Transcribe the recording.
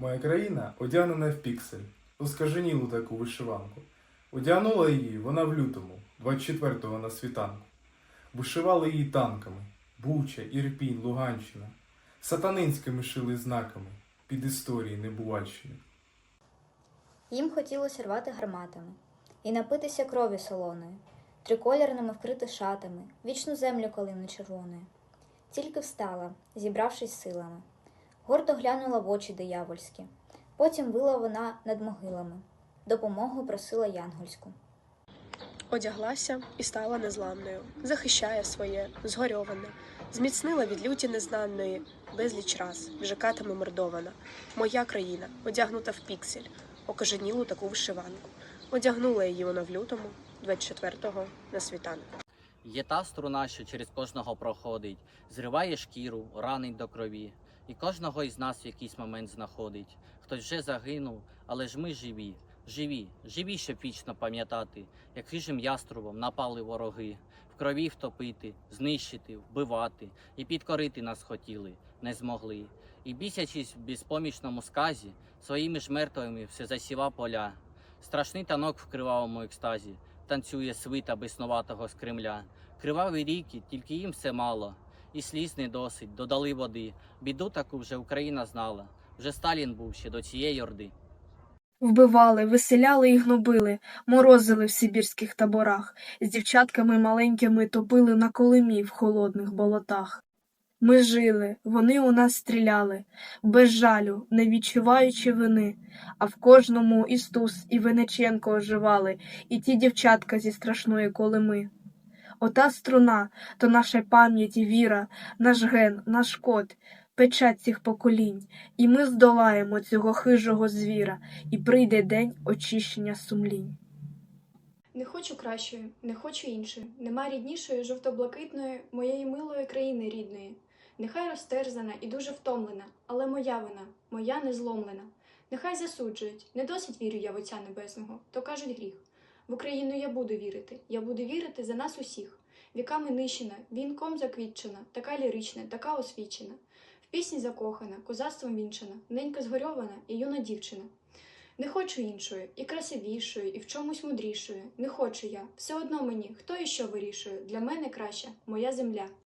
Моя країна одягнена в піксель, у скаженілу таку вишиванку. Одягнула її вона в лютому, 24-го на світанку. Вишивали її танками Буча, Ірпінь, Луганщина. Сатанинськими шили знаками під історії небувальщини. Їм хотілося рвати гарматами і напитися крові солоної, триколірними вкрити шатами, вічну землю калини червоної. Тільки встала, зібравшись силами, гордо глянула в очі диявольські. Потім вила вона над могилами, допомогу просила янгольську. Одяглася і стала незламною, захищає своє, згорьоване, зміцнила від люті незнаної, безліч раз, вжикатами мордована. Моя країна, одягнута в піксель, окоженілу таку вишиванку. Одягнула її вона в лютому, 24-го на світанку. Є та струна, що через кожного проходить, зриває шкіру, ранить до крові, і кожного із нас в якийсь момент знаходить. Хтось вже загинув, але ж ми живі, живі, живі, щоб вічно пам'ятати, як хижим яструбом напали вороги, в крові втопити, знищити, вбивати, і підкорити нас хотіли, не змогли. І бісячись в безпомічному сказі, своїми ж мертвими все засіва поля. Страшний танок в кривавому екстазі, танцює свита безснуватого з Кремля. Криваві ріки, тільки їм все мало, і сліз не досить, додали води. Біду таку вже Україна знала. Вже Сталін був ще до цієї орди. Вбивали, виселяли і гнобили, морозили в сибірських таборах, з дівчатками маленькими топили на колимі в холодних болотах. Ми жили, вони у нас стріляли, без жалю, не відчуваючи вини, а в кожному Істус і Венеченко оживали, і ті дівчатка зі страшної колими. Ота струна то наша пам'ять і віра, наш ген, наш код, печать цих поколінь, і ми здолаємо цього хижого звіра, і прийде день очищення сумлінь. Не хочу кращої, не хочу іншої, нема ріднішої жовто-блакитної моєї милої країни рідної. Нехай розтерзана і дуже втомлена, але моя вона, моя незломлена. Нехай засуджують, не досить вірю я в Отця Небесного, то кажуть гріх. В Україну я буду вірити, я буду вірити за нас усіх. Віками нищена, вінком заквітчена, така лірична, така освічена. В пісні закохана, козацтвом вінчена, ненька згорьована і юна дівчина. Не хочу іншої, і красивішої, і в чомусь мудрішої. Не хочу я. Все одно мені, хто і що вирішує. Для мене краща моя земля.